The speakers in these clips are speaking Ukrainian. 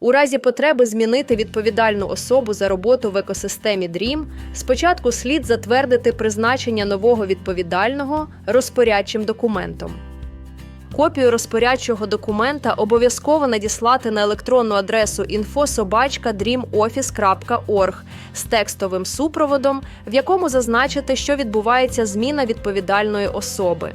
У разі потреби змінити відповідальну особу за роботу в екосистемі DREAM, спочатку слід затвердити призначення нового відповідального розпорядчим документом. Копію розпорядчого документа обов'язково надіслати на електронну адресу info.dreamoffice.org з текстовим супроводом, в якому зазначити, що відбувається зміна відповідальної особи.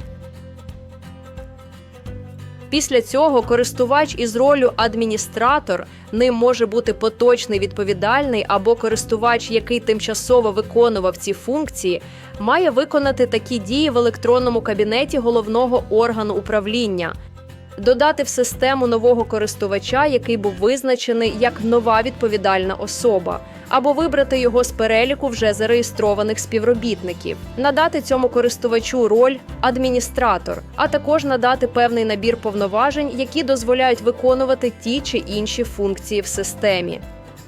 Після цього користувач із ролю адміністратор ним може бути поточний відповідальний або користувач, який тимчасово виконував ці функції, має виконати такі дії в електронному кабінеті головного органу управління. Додати в систему нового користувача, який був визначений як нова відповідальна особа, або вибрати його з переліку вже зареєстрованих співробітників, надати цьому користувачу роль адміністратор, а також надати певний набір повноважень, які дозволяють виконувати ті чи інші функції в системі.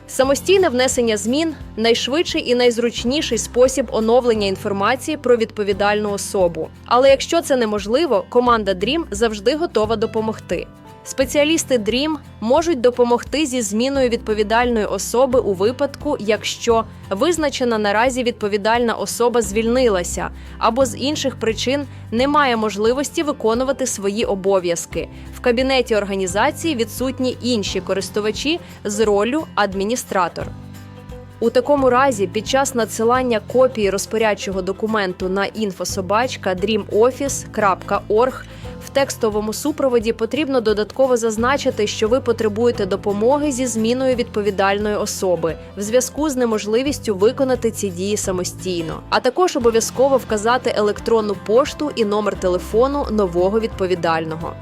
Самостійне внесення змін найшвидший і найзручніший спосіб оновлення інформації про відповідальну особу. Але якщо це неможливо, команда DREAM завжди готова допомогти. Спеціалісти DREAM можуть допомогти зі зміною відповідальної особи у випадку, якщо визначена наразі відповідальна особа звільнилася або з інших причин немає можливості виконувати свої обов'язки. В кабінеті організації відсутні інші користувачі з роллю адміністратор. У такому разі, під час надсилання копії розпорядчого документу на info.dreamoffice.org в текстовому супроводі потрібно додатково зазначити, що ви потребуєте допомоги зі зміною відповідальної особи в зв'язку з неможливістю виконати ці дії самостійно, а також обов'язково вказати електронну пошту і номер телефону нового відповідального.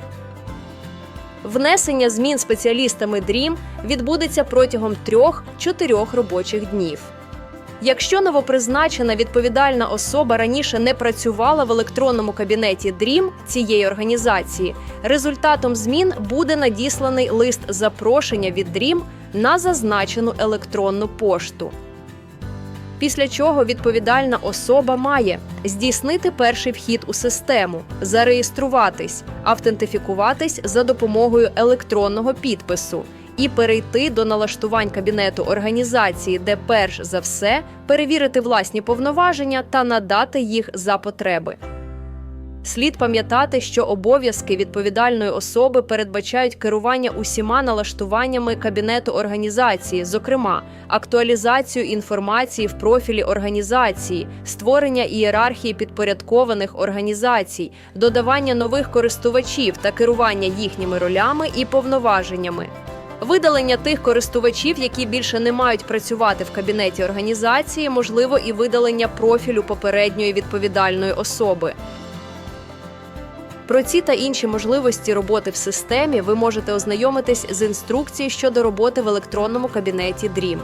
Внесення змін спеціалістами DREAM відбудеться протягом 3-4 робочих днів. Якщо новопризначена відповідальна особа раніше не працювала в електронному кабінеті DREAM цієї організації, результатом змін буде надісланий лист запрошення від DREAM на зазначену електронну пошту. Після чого відповідальна особа має здійснити перший вхід у систему, зареєструватись, автентифікуватись за допомогою електронного підпису і перейти до налаштувань кабінету організації, де перш за все перевірити власні повноваження та надати їх за потреби. Слід пам'ятати, що обов'язки відповідальної особи передбачають керування усіма налаштуваннями кабінету організації, зокрема, актуалізацію інформації в профілі організації, створення ієрархії підпорядкованих організацій, додавання нових користувачів та керування їхніми ролями і повноваженнями. Видалення тих користувачів, які більше не мають працювати в кабінеті організації, можливо, і видалення профілю попередньої відповідальної особи. Про ці та інші можливості роботи в системі ви можете ознайомитись з інструкцією щодо роботи в електронному кабінеті DREAM.